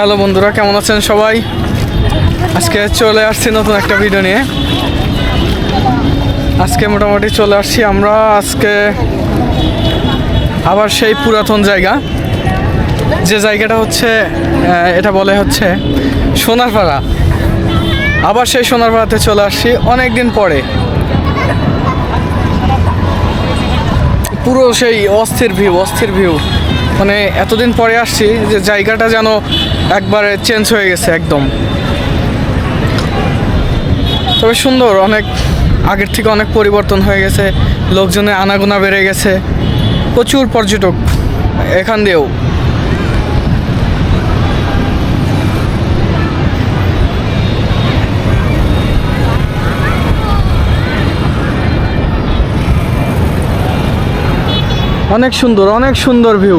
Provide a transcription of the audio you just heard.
Hello বন্ধুরা, কেমন আছেন সবাই? আজকে চলে আসছি নতুন একটা ভিডিও নিয়ে। আজকে মোটামুটি চলে আসছি আমরা আজকে আবার সেই পুরাতন জায়গা। যে জায়গাটা হচ্ছে এটা বলে হচ্ছে সোনারপাড়া। আবার সেই সোনারপাড়াতে চলে আসছি অনেক দিন পরে। পুরো সেই অস্থির ভিউ অস্থির ভিউ মানে এতদিন পরে আসছি যে জায়গাটা যেন একবারে চেঞ্জ হয়ে গেছে একদম। তবে সুন্দর, অনেক আগের থেকে অনেক পরিবর্তন হয়ে গেছে, লোকজনের আনাগোনা বেড়ে গেছে, প্রচুর পর্যটক এখান দিয়েও। অনেক সুন্দর অনেক সুন্দর ভিউ